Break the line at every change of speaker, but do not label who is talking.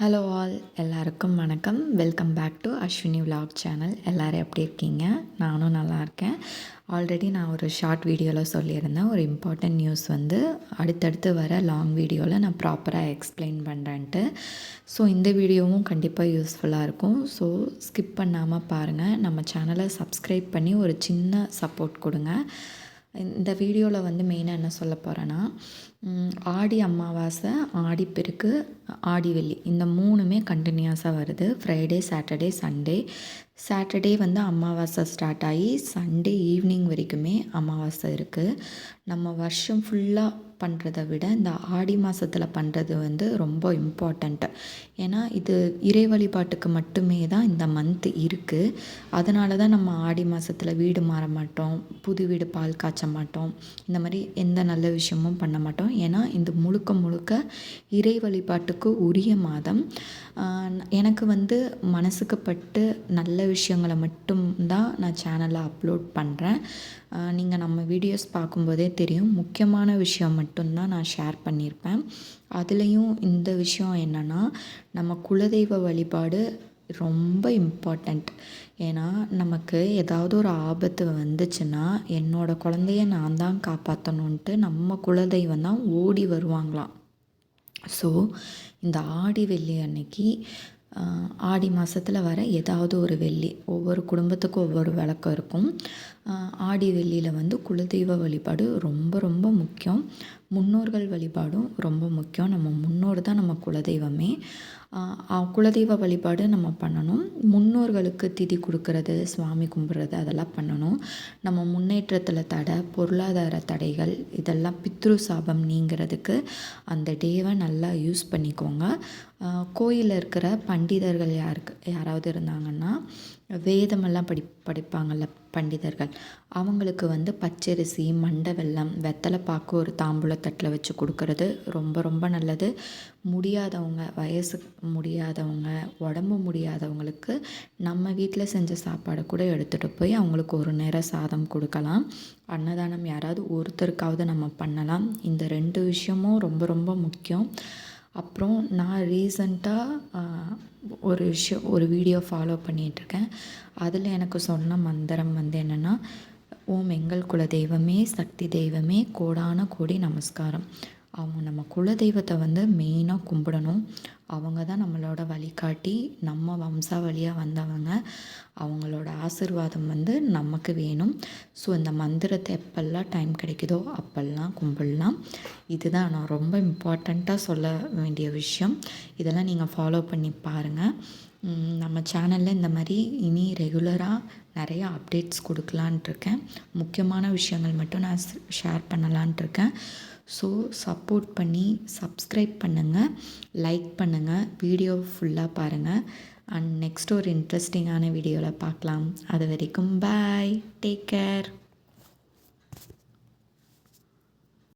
Hello all எல்லாருக்கும் வணக்கம். Welcome back to Ashwini vlog channel எல்லோரும் எப்படி இருக்கீங்க? நானும் நல்லா இருக்கேன். ஆல்ரெடி நான் ஒரு ஷார்ட் வீடியோவில் சொல்லியிருந்தேன். ஒரு இம்பார்ட்டண்ட் நியூஸ் வந்து அடுத்தடுத்து வர லாங் வீடியோவில் நான் ப்ராப்பராக எக்ஸ்பிளைன் பண்ணுறேன்ட்டு ஸோ இந்த வீடியோவும் கண்டிப்பாக யூஸ்ஃபுல்லாக இருக்கும். ஸோ ஸ்கிப் பண்ணாமல் பாருங்கள் நம்ம சேனலை சப்ஸ்கிரைப் பண்ணி ஒரு சின்ன சப்போர்ட் கொடுங்க. இந்த வீடியோவில் வந்து மெயினாக என்ன சொல்ல போகிறேன்னா ஆடி அமாவாசை ஆடிப்பெருக்கு ஆடி வெள்ளி. இந்த மூணுமே கண்டினியூஸாக வருது. ஃப்ரைடே சாட்டர்டே சண்டே சாட்டர்டே வந்து அமாவாசை ஸ்டார்ட் ஆகி சண்டே ஈவினிங் வரைக்குமே அமாவாசை இருக்குது நம்ம வருஷம் ஃபுல்லாக பண்ணுறத விட இந்த ஆடி மாதத்தில் பண்ணுறது வந்து ரொம்ப இம்பார்ட்டண்ட்டு ஏன்னா இது இறை வழிபாட்டுக்கு மட்டுமே தான் இந்த மந்த் இருக்குது அதனால தான் நம்ம ஆடி மாதத்தில் வீடு மாற மாட்டோம் புது வீடு பால் காய்ச்ச மாட்டோம் இந்த மாதிரி எந்த நல்ல விஷயமும் பண்ண மாட்டோம். ஏன்னா இந்த முழுக்க முழுக்க இறை வழிபாட்டுக்கு உரிய மாதம். எனக்கு வந்து மனசுக்கு பட்டு நல்ல விஷயங்களை மட்டும்தான் நான் சேனலில் அப்லோட் பண்ணுறேன் நீங்கள் நம்ம வீடியோஸ் பார்க்கும்போதே தெரியும். முக்கியமான விஷயம் மட்டும்தான் நான் ஷேர் பண்ணியிருப்பேன். அதுலேயும் இந்த விஷயம் என்னென்னா நம்ம குலதெய்வ வழிபாடு ரொம்ப இம்பார்ட்டண்ட் ஏன்னா நமக்கு ஏதாவது ஒரு ஆபத்து வந்துச்சுன்னா என்னோடய குழந்தைய நான் தான் காப்பாற்றணுன்ட்டு நம்ம குலதெய்வம் தான் ஓடி வருவாங்களாம். ஸோ இந்த ஆடி வெள்ளி அன்னைக்கு ஆடி மாதத்தில் வர ஏதாவது ஒரு வெள்ளி ஒவ்வொரு குடும்பத்துக்கும் ஒவ்வொரு விளக்கம் இருக்கும். ஆடி வெள்ளியில் வந்து குலதெய்வ வழிபாடு ரொம்ப ரொம்ப முக்கியம். முன்னோர்கள் வழிபாடும் ரொம்ப முக்கியம். நம்ம முன்னோர் தான் நம்ம குலதெய்வமே. குலதெய்வ வழிபாடு நம்ம பண்ணணும். முன்னோர்களுக்கு திதி கொடுக்கறது சுவாமி கும்பிட்றது அதெல்லாம் பண்ணணும். நம்ம முன்னேற்றத்தில் தடை பொருளாதார தடைகள் இதெல்லாம் பித்ரு சாபம் நீங்கிறதுக்கு அந்த டேவை நல்லா யூஸ் பண்ணிக்கோங்க. கோயிலில் இருக்கிற பண்டிதர்கள் யாருக்கு யாராவது இருந்தாங்கன்னா வேதமெல்லாம் படி படிப்பாங்கள்ல பண்டிதர்கள். அவங்களுக்கு வந்து பச்சரிசி மண்டை வெல்லம் வெத்தலை பாக்கு ஒரு தாம்பூலத்தட்டில் வச்சு கொடுக்கறது ரொம்ப ரொம்ப நல்லது. முடியாதவங்க வயசு முடியாதவங்க உடம்பு முடியாதவங்களுக்கு நம்ம வீட்டில் செஞ்ச சாப்பாடை கூட எடுத்துகிட்டு போய் அவங்களுக்கு ஒரு நேரம் சாதம் கொடுக்கலாம். அன்னதானம் யாராவது ஒருத்தருக்காவது நம்ம பண்ணலாம். இந்த ரெண்டு விஷயமும் ரொம்ப ரொம்ப முக்கியம். அப்புறம் நான் ரீசண்டாக ஒரு விஷயம் ஒரு வீடியோ ஃபாலோ பண்ணிகிட்ருக்கேன் அதில் எனக்கு சொன்ன மந்திரம் வந்து என்னென்னா ஓம் எங்கள் குல தெய்வமே சக்தி தெய்வமே கோடான கோடி நமஸ்காரம். அவங்க நம்ம குலதெய்வத்தை வந்து மெயினாக கும்பிடணும். அவங்க தான் நம்மளோட வழிகாட்டி. நம்ம வம்சாவளியாக வந்தவங்க. அவங்களோட ஆசிர்வாதம் வந்து நமக்கு வேணும். ஸோ இந்த மந்திரத்தை எப்பெல்லாம் டைம் கிடைக்குதோ அப்போல்லாம் கும்பிடலாம். இதுதான் நான் ரொம்ப இம்பார்ட்டண்ட்டாக சொல்ல வேண்டிய விஷயம். இதெல்லாம் நீங்கள் ஃபாலோ பண்ணி பாருங்கள் நம்ம சேனலில் இந்த மாதிரி இனி ரெகுலராக நிறைய அப்டேட்ஸ் கொடுக்கலான்ட்ருக்கேன் முக்கியமான விஷயங்கள் மட்டும் நான் ஷேர் பண்ணலான்ட்ருக்கேன் ஸோ சப்போர்ட் பண்ணி சப்ஸ்கிரைப் பண்ணுங்கள் லைக் பண்ணுங்கள் வீடியோ ஃபுல்லாக பாருங்கள் அண்ட் நெக்ஸ்ட் ஒரு இன்ட்ரெஸ்டிங்கான வீடியோவில் பார்க்கலாம். அது வரைக்கும் பாய் டேக் கேர்